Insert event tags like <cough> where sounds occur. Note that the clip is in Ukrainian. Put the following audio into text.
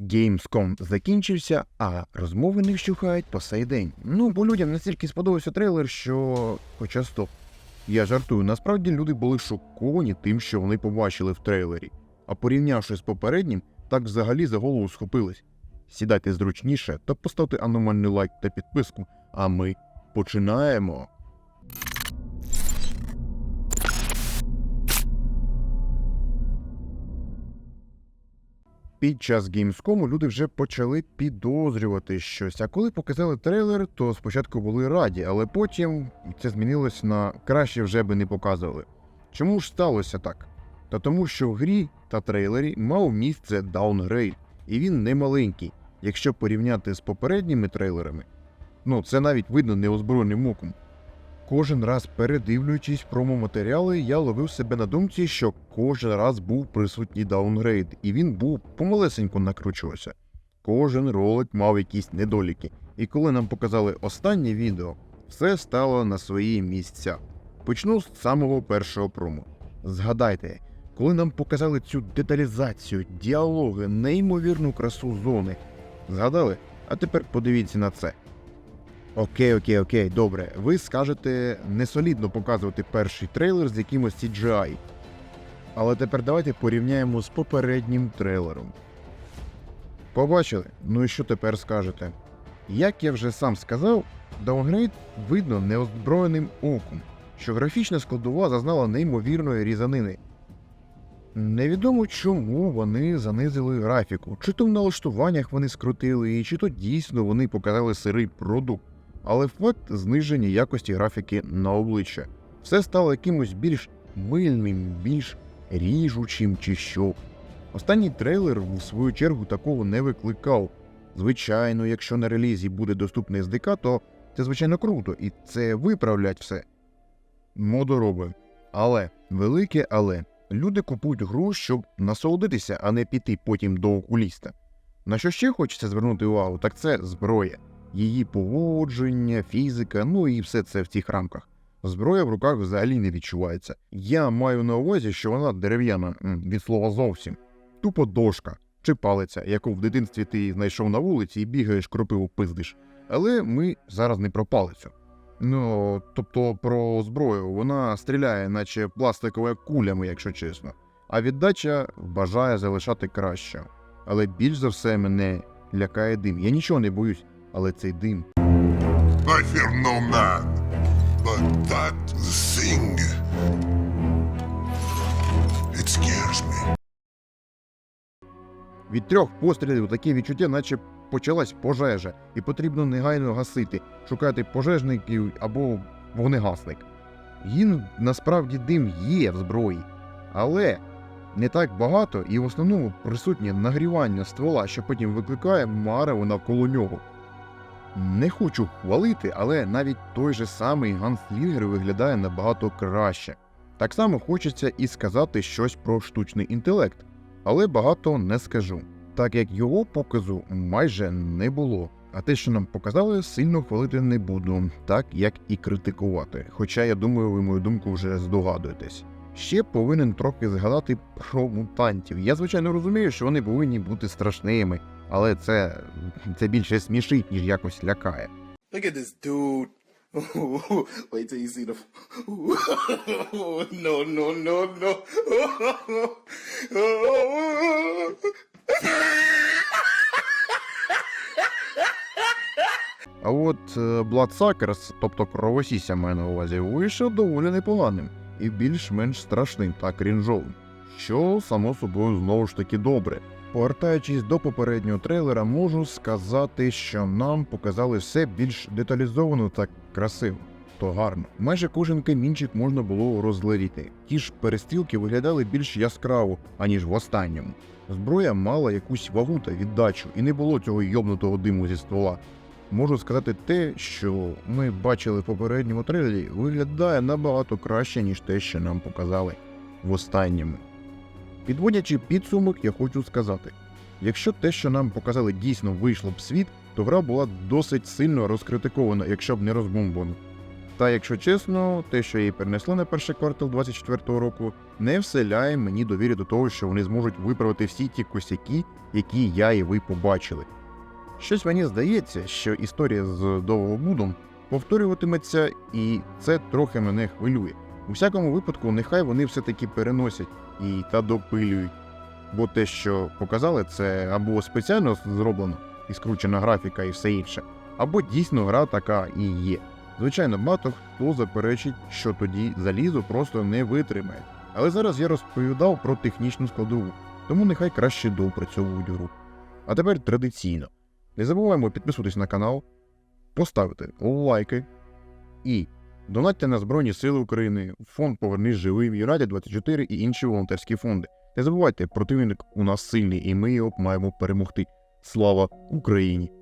Gamescom закінчився, а розмови не вщухають по сей день. Ну, бо людям настільки сподобався трейлер, що. Хоча стоп. Я жартую, насправді люди були шоковані тим, що вони побачили в трейлері. А порівнявши з попереднім, так взагалі за голову схопились. Сідайте зручніше та поставте аномальний лайк та підписку, а ми починаємо. Під час Gamescom люди вже почали підозрювати щось. А коли показали трейлер, то спочатку були раді, але потім це змінилось на краще вже би не показували. Чому ж сталося так? Та тому, що в грі та трейлері мав місце даунгрейд, і він не маленький, якщо порівняти з попередніми трейлерами. Ну, це навіть видно неозброєним оком. Кожен раз передивлюючись промо-матеріали, я ловив себе на думці, що кожен раз був присутній даунгрейд, і він був помалесенько накручувався. Кожен ролик мав якісь недоліки, і коли нам показали останнє відео, все стало на свої місця. Почну з самого першого промо. Згадайте, коли нам показали цю деталізацію, діалоги, неймовірну красу зони. Згадали? А тепер подивіться на це. Окей, окей, окей, добре. Ви скажете не солідно показувати перший трейлер з якимось CGI. Але тепер давайте порівняємо з попереднім трейлером. Побачили? Ну і що тепер скажете? Як я вже сам сказав, даунгрейд видно неозброєним оком, що графічна складова зазнала неймовірної різанини. Невідомо чому вони занизили графіку, чи то в налаштуваннях вони скрутили, чи то дійсно вони показали сирий продукт. Але факт зниження якості графіки на обличчя. Все стало якимось більш мильним, більш ріжучим чи що. Останній трейлер, в свою чергу, такого не викликав. Звичайно, якщо на релізі буде доступний SDK, то це звичайно круто, і це виправлять все. Модороби. Але, велике але, люди купують гру, щоб насолодитися, а не піти потім до окуліста. На що ще хочеться звернути увагу, так це зброя її поводження, фізика, ну і все це в цих рамках. Зброя в руках взагалі не відчувається. Я маю на увазі, що вона дерев'яна від слова зовсім. Тупо дошка чи палиця, яку в дитинстві ти знайшов на вулиці і бігаєш кропиву пиздиш. Але ми зараз не про палицю. Ну, тобто про зброю, вона стріляє, наче пластиковими кулями, якщо чесно. А віддача бажає залишати краще. Але більш за все мене лякає дим. Я нічого не боюсь, але цей дим. I fear no man, but that thing. It scares me. Від трьох пострілів таке відчуття, наче почалась пожежа, і потрібно негайно гасити, шукати пожежників або вогнегасник. Їм насправді дим є в зброї, але не так багато і в основному присутнє нагрівання ствола, що потім викликає марево навколо нього. Не хочу хвалити, але навіть той же самий Ганслінгер виглядає набагато краще. Так само хочеться і сказати щось про штучний інтелект, але багато не скажу, так як його показу майже не було. А те, що нам показали, сильно хвалити не буду, так як і критикувати. Хоча я думаю, ви мою думку вже здогадуєтесь. Ще повинен трохи згадати про мутантів. Я звичайно розумію, що вони повинні бути страшними, але це, це більше смішить, ніж якось лякає. Look at this dude. <laughs> Wait till you see the. <laughs> no, no, no, no. <laughs> А от е, Bloodsuckers, тобто кровосісся маю на увазі, вийшов доволі непоганим і більш-менш страшним та крінжовим, що само собою знову ж таки добре. Повертаючись до попереднього трейлера, можу сказати, що нам показали все більш деталізовано та красиво. То гарно. Майже кожен камінчик можна було розглядіти. Ті ж перестрілки виглядали більш яскраво, аніж в останньому. Зброя мала якусь вагу та віддачу, і не було цього йобнутого диму зі ствола. Можу сказати те, що ми бачили в попередньому трейлері, виглядає набагато краще, ніж те, що нам показали в останньому. Підводячи підсумок, я хочу сказати: якщо те, що нам показали, дійсно вийшло б світ, то гра була досить сильно розкритикована, якщо б не розбомбана. Та якщо чесно, те, що її перенесли на перший квартал 24-го року, не вселяє мені довіри до того, що вони зможуть виправити всі ті косяки, які я і ви побачили. Щось мені здається, що історія з Довгобудом повторюватиметься, і це трохи мене хвилює. У всякому випадку, нехай вони все-таки переносять і та допилюють. Бо те, що показали, це або спеціально зроблено і скручена графіка і все інше, або дійсно гра така і є. Звичайно, багато хто заперечить, що тоді залізо просто не витримає. Але зараз я розповідав про технічну складову, тому нехай краще доопрацьовують гру. А тепер традиційно. Не забуваємо підписуватись на канал, поставити лайки і донатьте на Збройні Сили України, фонд Повернись живим, Юнайтед 24 і інші волонтерські фонди. Не забувайте, противник у нас сильний, і ми його маємо перемогти. Слава Україні!